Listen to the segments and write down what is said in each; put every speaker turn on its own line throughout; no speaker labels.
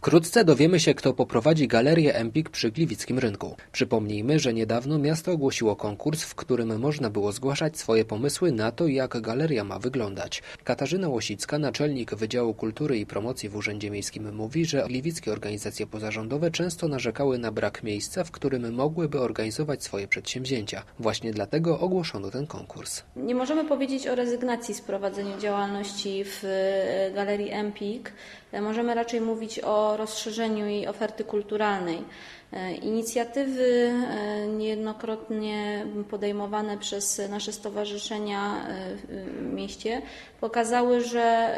Wkrótce dowiemy się, kto poprowadzi galerię Empik przy Gliwickim Rynku. Przypomnijmy, że niedawno miasto ogłosiło konkurs, w którym można było zgłaszać swoje pomysły na to, jak galeria ma wyglądać. Katarzyna Łosicka, naczelnik Wydziału Kultury i Promocji w Urzędzie Miejskim mówi, że gliwickie organizacje pozarządowe często narzekały na brak miejsca, w którym mogłyby organizować swoje przedsięwzięcia. Właśnie dlatego ogłoszono ten konkurs.
Nie możemy powiedzieć o rezygnacji z prowadzenia działalności w e, Galerii Empik. E, Możemy raczej mówić o rozszerzeniu jej oferty kulturalnej. E, Inicjatywy e, niejednokrotnie podejmowane przez nasze stowarzyszenia e, w mieście pokazały, że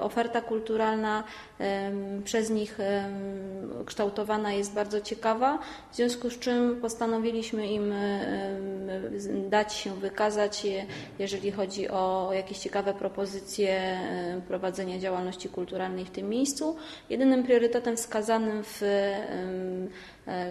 oferta kulturalna przez nich kształtowana jest bardzo ciekawa, w związku z czym postanowiliśmy im dać się wykazać, je- jeżeli chodzi o jakieś ciekawe propozycje prowadzenia działalności kulturalnej w tym miejscu. Jedynym priorytetem wskazanym w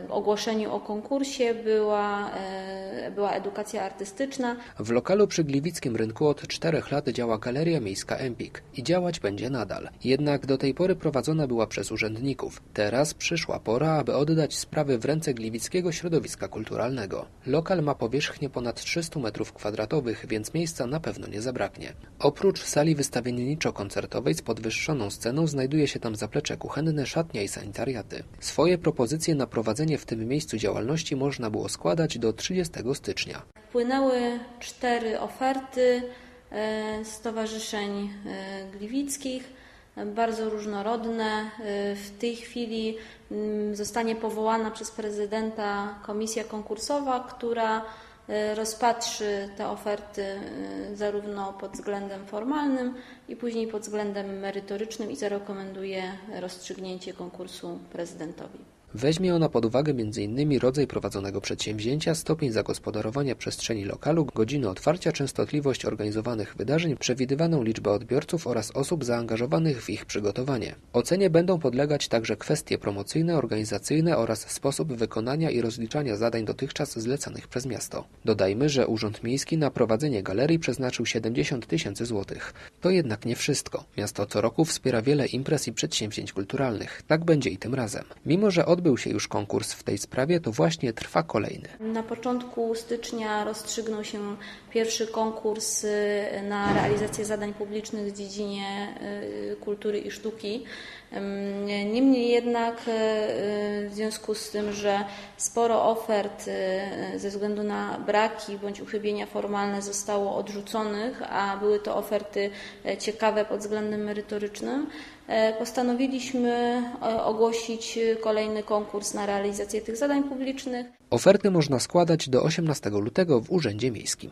ogłoszeniu o konkursie była, e, była edukacja artystyczna.
W lokalu przy Gliwickim Rynku od czterech lat działa Galeria Miejska Empik i działać będzie nadal. Jednak do tej pory prowadzona była przez urzędników. Teraz przyszła pora, aby oddać sprawy w ręce gliwickiego środowiska kulturalnego. Lokal ma powierzchnię ponad 300 m2, więc miejsca na pewno nie zabraknie. Oprócz sali wystawienniczo-koncertowej z podwyższoną sceną znajduje się tam zaplecze kuchenne, szatnia i sanitariaty. Swoje propozycje na prowadzenie w tym miejscu działalności można było składać do 30 stycznia.
Wpłynęły cztery oferty e, stowarzyszeń e, gliwickich, bardzo różnorodne. E, W tej chwili mm, zostanie powołana przez prezydenta komisja konkursowa, która rozpatrzy te oferty zarówno pod względem formalnym i później pod względem merytorycznym i zarekomenduje rozstrzygnięcie konkursu prezydentowi.
Weźmie ona pod uwagę m.in. rodzaj prowadzonego przedsięwzięcia, stopień zagospodarowania przestrzeni lokalu, godziny otwarcia, częstotliwość organizowanych wydarzeń, przewidywaną liczbę odbiorców oraz osób zaangażowanych w ich przygotowanie. Ocenie będą podlegać także kwestie promocyjne, organizacyjne oraz sposób wykonania i rozliczania zadań dotychczas zlecanych przez miasto. Dodajmy, że Urząd Miejski na prowadzenie galerii przeznaczył 70 tysięcy złotych. To jednak nie wszystko. Miasto co roku wspiera wiele imprez i przedsięwzięć kulturalnych. Tak będzie i tym razem. Mimo, że odbył się już konkurs w tej sprawie, to właśnie trwa kolejny.
Na początku stycznia rozstrzygnął się pierwszy konkurs y, na realizację zadań publicznych w dziedzinie y, kultury i sztuki. Niemniej jednak y, w związku z tym, że sporo ofert ze względu na braki bądź uchybienia formalne zostało odrzuconych, a były to oferty e, ciekawe pod względem merytorycznym, e, postanowiliśmy e, ogłosić kolejny konkurs na realizację tych zadań publicznych.
Oferty można składać do 18 lutego w Urzędzie Miejskim.